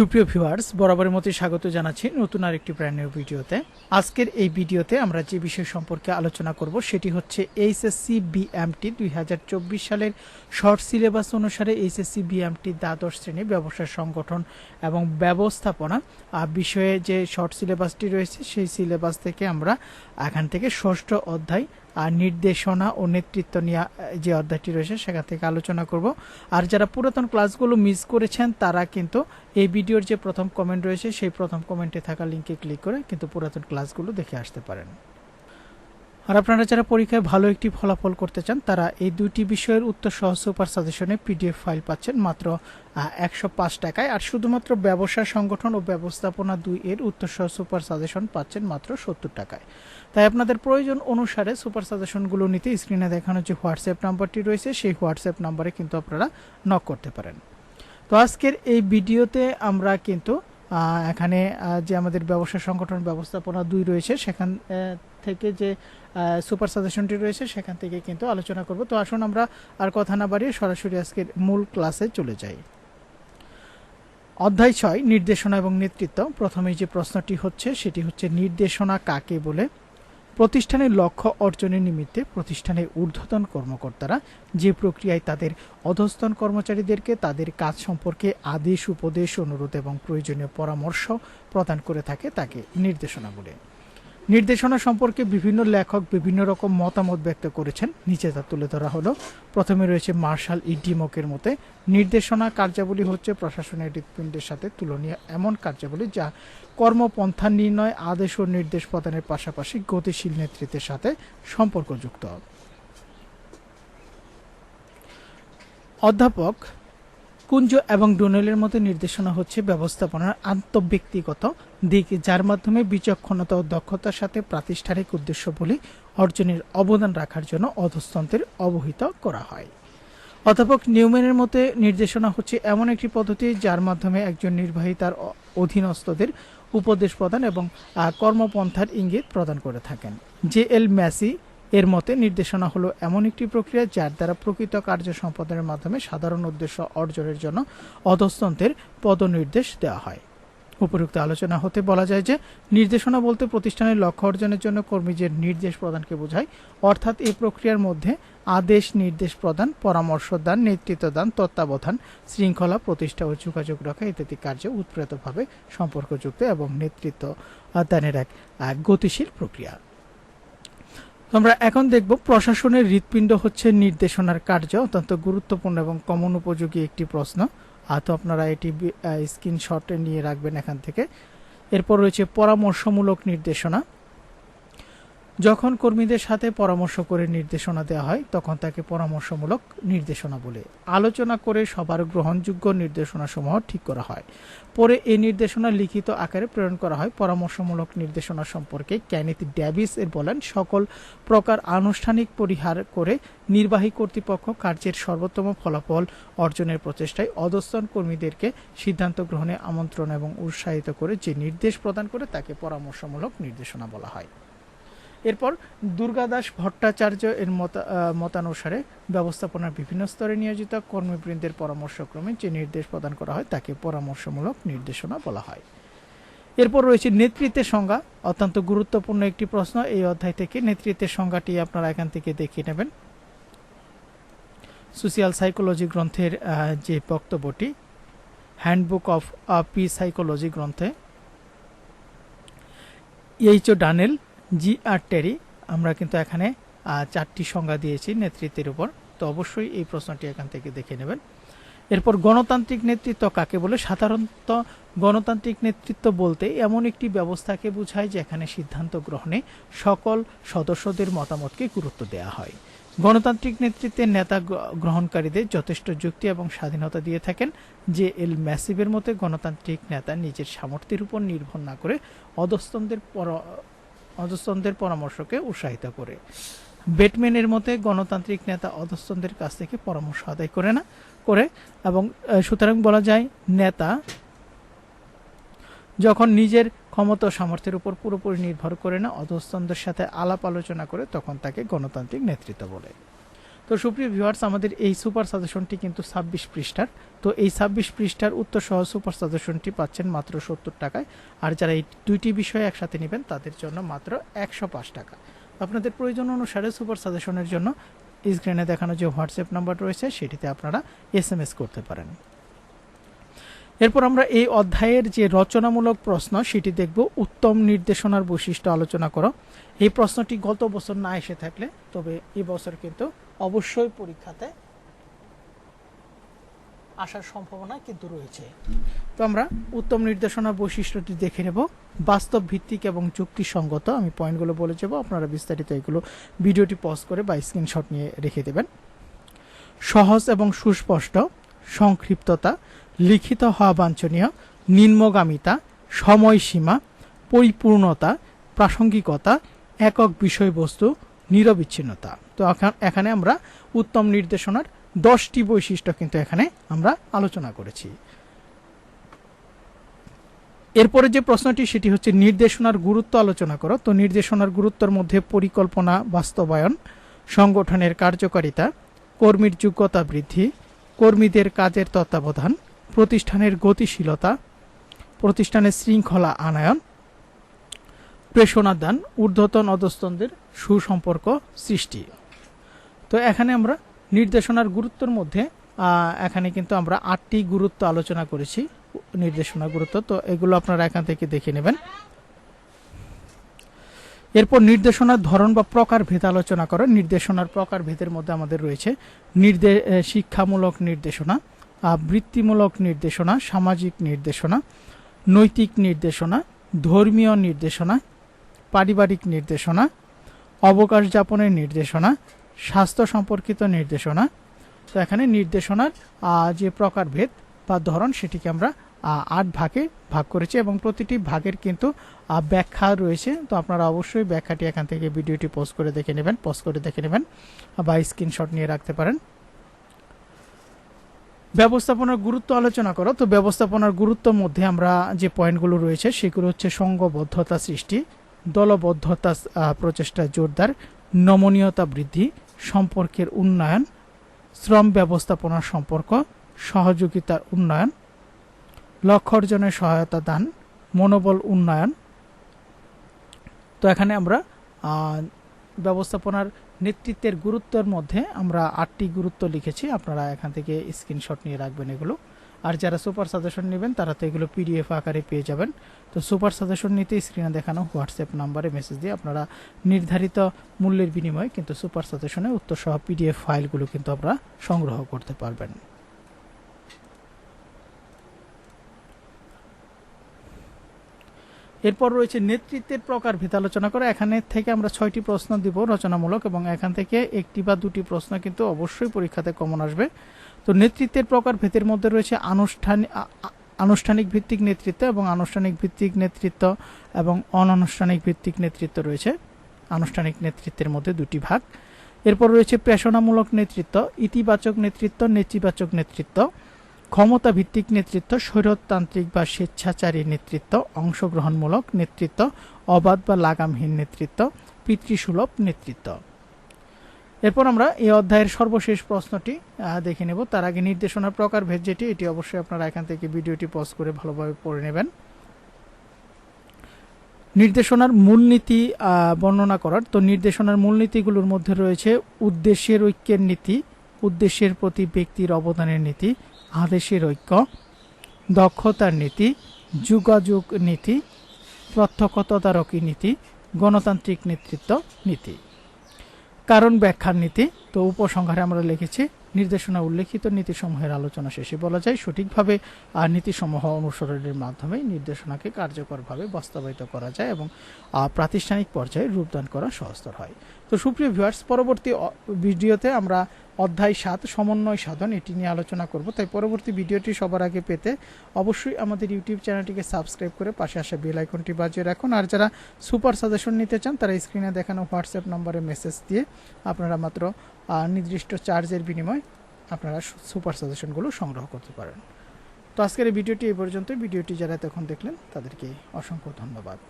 সুপ্রিয় ভিউয়ার্স বরাবরের মতোই স্বাগত জানাচ্ছি নতুন আরেকটি ব্র্যান্ড নিউ ভিডিওতে। আজকের এই ভিডিওতে আমরা যে বিষয় সম্পর্কে আলোচনা করব, সেটি হচ্ছে এইচএসসি বিএমটি দুই হাজার চব্বিশ সালের শর্ট সিলেবাস অনুসারে এইচএসসি বিএমটি দ্বাদশ শ্রেণি ব্যবসা সংগঠন এবং ব্যবস্থাপনা। বিষয়ে যে শর্ট সিলেবাসটি রয়েছে, সেই সিলেবাস থেকে আমরা এখান থেকে ষষ্ঠ অধ্যায় নির্দেশনা ও নেতৃত্ব নিয়ে যে অধ্যায়টি রয়েছে, সেখান থেকে আলোচনা করব। আর যারা পুরাতন ক্লাসগুলো মিস করেছেন, তারা কিন্তু এই ভিডিওর যে প্রথম কমেন্ট রয়েছে, সেই প্রথম কমেন্টে থাকা লিঙ্কে ক্লিক করে কিন্তু পুরাতন ক্লাসগুলো দেখে আসতে পারেন। আর আপনারা যারা পরীক্ষায় ভালো একটি ফলাফল করতে চান, তারা এই দুইটি বিষয়ের উত্তর সহ সুপার সাজেশনে পিডিএফ ফাইল পাচ্ছেন মাত্র একশো পাঁচ টাকায়। আর শুধুমাত্র ব্যবসা সংগঠন ও ব্যবস্থাপনা দুই এর উত্তর সহ সুপার সাজেশন পাচ্ছেন মাত্র সত্তর টাকায়। তাই আপনাদের প্রয়োজন অনুসারে সুপার সাজেশনগুলো নিতে স্ক্রিনে দেখানো যে হোয়াটসঅ্যাপ নাম্বারটি রয়েছে, সেই হোয়াটসঅ্যাপ নাম্বারে কিন্তু আপনারা নক করতে পারেন। তো আজকের এই ভিডিওতে আমরা কিন্তু এখানে যে আমাদের ব্যবসা সংগঠন ব্যবস্থাপনা দুই রয়েছে, সেখান থেকে যে সুপার সাজেশনটি রয়েছে, সেখান থেকে কিন্তু আলোচনা করব। তো আসুন আমরা আর কথা না বাড়িয়ে সরাসরি আজকের মূল ক্লাসে চলে যাই। অধ্যায় ছয়, নির্দেশনা এবং নেতৃত্ব। প্রথমেই যে প্রশ্নটি হচ্ছে, সেটি হচ্ছে নির্দেশনা কাকে বলে? প্রতিষ্ঠানের লক্ষ্য অর্জনের নিমিত্তে প্রতিষ্ঠানের ঊর্ধ্বতন কর্মকর্তারা যে প্রক্রিয়ায় তাদের অধস্তন কর্মচারীদেরকে তাদের কাজ সম্পর্কে আদেশ, উপদেশ, অনুরোধ এবং প্রয়োজনীয় পরামর্শ প্রদান করে থাকে, তাকে নির্দেশনা বলে। নির্দেশনা সম্পর্কে বিভিন্ন লেখক বিভিন্ন রকম মতামত ব্যক্ত করেছেন। নিচে তা তুলে ধরা হলো। প্রথমে রয়েছে মার্শাল ই ডিমকের মতে, নির্দেশনা কার্যাবলী হচ্ছে প্রশাসনের হৃৎপিণ্ডের সাথে তুলনীয় এমন কার্যাবলী যা কর্মপন্থা নির্ণয়, আদেশ ও নির্দেশ প্রদানের পাশাপাশি গতিশীল নেতৃত্বের সাথে সম্পর্কযুক্ত। অধ্যাপক কুঞ্জ এবং ডোনেলের মতো নির্দেশনা হচ্ছে ব্যবস্থাপনার আন্তঃব্যক্তিগত দিক, যার মাধ্যমে বিচক্ষণতা ও দক্ষতার সাথে প্রাতিষ্ঠানিক উদ্দেশ্যগুলি অর্জনের অবদান রাখার জন্য অধস্তন্ত্রের অবহিত করা হয়। অধ্যাপক নিউম্যানের মতে নির্দেশনা হচ্ছে এমন একটি পদ্ধতি যার মাধ্যমে একজন নির্বাহী তার অধীনস্থদের উপদেশ প্রদান এবং কর্মপন্থার ইঙ্গিত প্রদান করে থাকেন। জে এল ম্যাসি এর মতে নির্দেশনা হলো এমন একটি প্রক্রিয়া যার দ্বারা প্রকৃত কার্য সম্পাদনের মাধ্যমে সাধারণ উদ্দেশ্য অর্জনের জন্য অধস্তন্ত্রের পদনির্দেশ দেওয়া হয়। উপরুক্ত আলোচনা হতে বলা যায় যে, নির্দেশনা বলতে প্রতিষ্ঠানের লক্ষ্য অর্জনের জন্য কর্মীদের নির্দেশ প্রদানকে বোঝায়, অর্থাৎ এই প্রক্রিয়ার মধ্যে আদেশ, নির্দেশ প্রদান, পরামর্শ দান, নেতৃত্ব দান, তত্ত্বাবধান, শৃঙ্খলা, প্রতিষ্ঠা ও যোগাযোগ রাখা ইত্যাদি কার্য উৎপ্রেতভাবে সম্পর্কযুক্ত এবং নেতৃত্ব দানের এক গতিশীল প্রক্রিয়া। আমরা এখন দেখব প্রশাসনের হৃৎপিণ্ড হচ্ছে নির্দেশনার কার্য, অত্যন্ত গুরুত্বপূর্ণ এবং কমন উপযোগী একটি প্রশ্ন। আর তো আপনারা এটি স্ক্রিনশটে নিয়ে রাখবেন এখান থেকে। এরপর রয়েছে পরামর্শমূলক নির্দেশনা। যখন কর্মীদের সাথে পরামর্শ করে নির্দেশনা দেওয়া হয়, তখন তাকে পরামর্শমূলক নির্দেশনা বলে। আলোচনা করে সবার গ্রহণযোগ্য নির্দেশনাসমূহ ঠিক করা হয়। পরে এই নির্দেশনা লিখিত আকারে প্রেরণ করা হয়। পরামর্শমূলক নির্দেশনা সম্পর্কে ক্যানিথ ড্যাভিস এর বলেন, সকল প্রকার আনুষ্ঠানিক পরিহার করে নির্বাহী কর্তৃপক্ষ কার্যের সর্বোত্তম ফলাফল অর্জনের প্রচেষ্টায় অধস্তন কর্মীদেরকে সিদ্ধান্ত গ্রহণে আমন্ত্রণ এবং উৎসাহিত করে যে নির্দেশ প্রদান করে তাকে পরামর্শমূলক নির্দেশনা বলা হয়। এরপর দুর্গাদাস ভট্টাচার্য এর মতা- মতানুসারে ব্যবস্থাপনার বিভিন্ন স্তরে নিয়োজিত কর্মীবৃন্দের পরামর্শক্রমে যে নির্দেশ প্রদান করা হয়, তাকে পরামর্শমূলক নির্দেশনা বলা হয়। এরপর রয়েছে নেতৃত্বের সংজ্ঞা। অত্যন্ত গুরুত্বপূর্ণ একটি প্রশ্ন। এই অধ্যায় থেকে নেতৃত্বের সংজ্ঞাটি আপনারা এখান থেকে দেখিয়ে নেবেন। সোশিয়াল সাইকোলজি গ্রন্থের যে বক্তব্যটি, হ্যান্ডবুক অফ পি সাইকোলজি গ্রন্থে, H O Donnell G R Terry আমরা কিন্তু এখানে চারটি সংজ্ঞা দিয়েছি নেতৃত্বের উপর। তো অবশ্যই এই প্রশ্নটি এখান থেকে দেখে নেবেন। এরপর গণতান্ত্রিক নেতৃত্ব কাকে বলে? সাধারণত গণতান্ত্রিক নেতৃত্ব বলতে এমন একটি ব্যবস্থাকে বোঝায় যেখানে সিদ্ধান্ত গ্রহণে সকল সদস্যদের মতামতকে গুরুত্ব দেওয়া হয়। গণতান্ত্রিক নেতৃত্বের নেতা গ্র- গ্রহণকারীদের যথেষ্ট যুক্তি এবং স্বাধীনতা দিয়ে থাকেন, যে এল ম্যাসিভের মতে গণতান্ত্রিক নেতা নিজের সামর্থ্যের উপর নির্ভর না করে অধস্তনদের অধস্তনদের পরামর্শকে উৎসাহিত করে। ব্যাটম্যানের মতে, গণতান্ত্রিক নেতা অধস্তনদের কাছ থেকে পরামর্শ আদায় করে না, করে এবং সুতরাং বলা যায়, নেতা যখন নিজের ক্ষমতা সামর্থ্যের উপর পুরোপুরি নির্ভর করে না, অধস্তনদের সাথে আলাপ আলোচনা করে, তখন তাকে গণতান্ত্রিক নেতৃত্ব বলে। তো সুপ্রিয় ভিউয়ার্স আমাদের এই সুপার সাজেশনটি কিন্তু ছাব্বিশ পৃষ্ঠার। তো এই ছাব্বিশ পৃষ্ঠার উত্তর সহ সুপার সাজেশনটি পাচ্ছেন মাত্র সত্তর টাকায়। আর যারা এই দুইটি বিষয় একসাথে নেবেন, তাদের জন্য মাত্র একশো পাঁচ টাকা। আপনাদের প্রয়োজন অনুসারে সুপার সাজেশনের জন্য স্ক্রিনে দেখানো যে হোয়াটসঅ্যাপ নাম্বার রয়েছে, সেটিতে আপনারা এস এম এস করতে পারেন। এরপর আমরা এই অধ্যায়ের যে রচনামূলক প্রশ্ন, সেটি দেখব। উত্তম নির্দেশনার বৈশিষ্ট্য আলোচনা করো। এই প্রশ্নটি গত বছর না এসে থাকলে, তবে এবছর কিন্তু অবশ্যই পরীক্ষাতে আসার সম্ভাবনা কিন্তু রয়েছে। তো আমরা উত্তম নির্দেশনার বৈশিষ্ট্যটি দেখে নেব। বাস্তব ভিত্তিক এবং যুক্তিসঙ্গত আমি পয়েন্টগুলো বলে যাব। আপনারা বিস্তারিত এগুলো ভিডিওটি পজ করে বা স্ক্রিনশট নিয়ে রেখে দেবেন। সহজ এবং সুস্পষ্ট, সংক্ষিপ্ততা, লিখিত হওয়া বাঞ্ছনীয় নিম্নগামিতা, সময়সীমা, পরিপূর্ণতা, প্রাসঙ্গিকতা, একক বিষয়বস্তু নিরবিচ্ছিন্নতা। তো এখানে আমরা উত্তম নির্দেশনার দশটি বৈশিষ্ট্য কিন্তু এখানে আমরা আলোচনা করেছি। এরপরে যে প্রশ্নটি, সেটি হচ্ছে নির্দেশনার গুরুত্ব আলোচনা করো। তো নির্দেশনার গুরুত্বের মধ্যে পরিকল্পনা, বাস্তবায়ন, সংগঠনের কার্যকারিতা, কর্মীর যোগ্যতা বৃদ্ধি, কর্মীদের কাজের তত্ত্বাবধান, প্রতিষ্ঠানের গতিশীলতা, প্রতিষ্ঠানের শৃঙ্খলা আনায়ন প্রেষণা দান, ঊর্ধ্বতন অধস্তনদের সুসম্পর্ক সৃষ্টি। তো এখানে আমরা নির্দেশনার গুরুত্বের মধ্যে এখানে কিন্তু আমরা আটটি গুরুত্ব আলোচনা করেছি নির্দেশনার গুরুত্ব। তো এগুলো আপনারা এখান থেকে দেখে নেবেন। এরপর নির্দেশনার ধরন বা প্রকার ভেদ আলোচনা করে নির্দেশনার প্রকার ভেদের মধ্যে আমাদের রয়েছে নির্দে শিক্ষামূলক নির্দেশনা বৃত্তিমূলক নির্দেশনা, সামাজিক নির্দেশনা, নৈতিক নির্দেশনা, ধর্মীয় নির্দেশনা পারিবারিক নির্দেশনা, অবকাশ যাপনের নির্দেশনা, স্বাস্থ্য সম্পর্কিত নির্দেশনা। তো এখানে নির্দেশনার যে প্রকারভেদ বা ধরন সেটিকে আমরা আট ভাগে ভাগ করেছি এবং প্রতিটি ভাগের কিন্তু ব্যাখ্যা রয়েছে। তো আপনারা অবশ্যই ব্যাখ্যাটি এখান থেকে ভিডিওটি পোস্ট করে দেখে নেবেন পোস্ট করে দেখে নেবেন বা স্ক্রিনশট নিয়ে রাখতে পারেন। ব্যবস্থাপনার গুরুত্ব আলোচনা করো। তো ব্যবস্থাপনার গুরুত্ব মধ্যে আমরা যে পয়েন্টগুলো রয়েছে সেগুলো হচ্ছে সংঘবদ্ধতা সৃষ্টি। দলবদ্ধতা প্রচেষ্টা জোরদার নমনীয়তা বৃদ্ধি, সম্পর্কের উন্নয়ন, শ্রম ব্যবস্থাপনা সম্পর্ক, সহযোগিতার উন্নয়ন, লক্ষ্য অর্জনের সহায়তা দান, মনোবল উন্নয়ন। তো এখানে আমরা ব্যবস্থাপনার নেতৃত্বের গুরুত্বের মধ্যে আমরা আটটি গুরুত্ব লিখেছি। আপনারা এখান থেকে স্ক্রিনশট নিয়ে রাখবেন এগুলো। আর যারা সুপার সাজেশন নেবেন, তারা তো এগুলো পিডিএফ আকারে পেয়ে যাবেন। তো সুপার সাজেশন নিতে স্ক্রিনে দেখানো হোয়াটসঅ্যাপ নাম্বারে মেসেজ দিয়ে আপনারা নির্ধারিত মূল্যের বিনিময়ে কিন্তু সুপার সাজেশনে উত্তর সহ পিডিএফ ফাইলগুলো কিন্তু আপনারা সংগ্রহ করতে পারবেন। এরপর রয়েছে নেতৃত্বের প্রকার ভেদ আলোচনা করা। এখানে থেকে আমরা ছয়টি প্রশ্ন দিব রচনামূলক এবং এখান থেকে একটি বা দুটি প্রশ্ন কিন্তু অবশ্যই পরীক্ষাতে কমন আসবে। তো নেতৃত্বের প্রকার ভেদের মধ্যে রয়েছে আনুষ্ঠানিক আনুষ্ঠানিক ভিত্তিক নেতৃত্ব এবং আনুষ্ঠানিক ভিত্তিক নেতৃত্ব এবং অনানুষ্ঠানিক ভিত্তিক নেতৃত্ব রয়েছে। আনুষ্ঠানিক নেতৃত্বের মধ্যে দুটি ভাগ। এরপর রয়েছে প্রেষণামূলক নেতৃত্ব, ইতিবাচক নেতৃত্ব, নেতিবাচক নেতৃত্ব। ক্ষমতা ভিত্তিক নেতৃত্ব, স্বৈরতান্ত্রিক বা স্বেচ্ছাচারী নেতৃত্ব, অংশগ্রহণমূলক নেতৃত্ব, অবাধ বা লাগামহীন নেতৃত্ব, পিতৃসুলভ নেতৃত্ব। এরপর আমরা এই অধ্যায়ের সর্বশেষ প্রশ্নটি দেখে নেব। তার আগে নির্দেশনার প্রকারভেদ যেটি, এটি অবশ্যই আপনারা এখান থেকে ভিডিওটি পজ করে ভালোভাবে পড়ে নেবেন। নির্দেশনার মূলনীতি বর্ণনা করার। তো নির্দেশনার মূলনীতিগুলোর মধ্যে রয়েছে উদ্দেশ্যের ঐক্যের নীতি, উদ্দেশ্যের প্রতি ব্যক্তির অবদানের নীতি আদেশের ঐক্য, দক্ষতার নীতি, যোগাযোগ নীতি প্রত্যক্ষ তদারকি নীতি, গণতান্ত্রিক নেতৃত্ব নীতি। কারণ ব্যাখ্যার নীতি, তো উপসংহারে আমরা লিখেছি, নির্দেশনা উল্লেখিত নীতিসমূহের আলোচনা শেষে বলা যায়, সঠিকভাবে আর নীতিসমূহ অনুসরণের মাধ্যমে নির্দেশনাকে কার্যকরভাবে বাস্তবায়িত করা যায় এবং প্রাতিষ্ঠানিক পর্যায়ে রূপদান করা সহজতর হয়। তো সুপ্রিয় ভিউয়ার্স পরবর্তী ভিডিওতে আমরা অধ্যায় সাত, সমন্বয় সাধন, এটি নিয়ে আলোচনা করব। তাই পরবর্তী ভিডিওটি সবার আগে পেতে অবশ্যই আমাদের ইউটিউব চ্যানেলটিকে সাবস্ক্রাইব করে পাশে আসা বেল আইকনটি বাজিয়ে রাখুন। আর যারা সুপার সাজেশন নিতে চান, তারা স্ক্রিনে দেখানো হোয়াটসঅ্যাপ নম্বরে মেসেজ দিয়ে আপনারা মাত্র নির্দিষ্ট চার্জের বিনিময়ে আপনারা সুপার সাজেশনগুলো সংগ্রহ করতে পারেন। তো আজকের এই ভিডিওটি এই পর্যন্ত ভিডিওটি যারা তখন দেখলেন, তাদেরকে অসংখ্য ধন্যবাদ।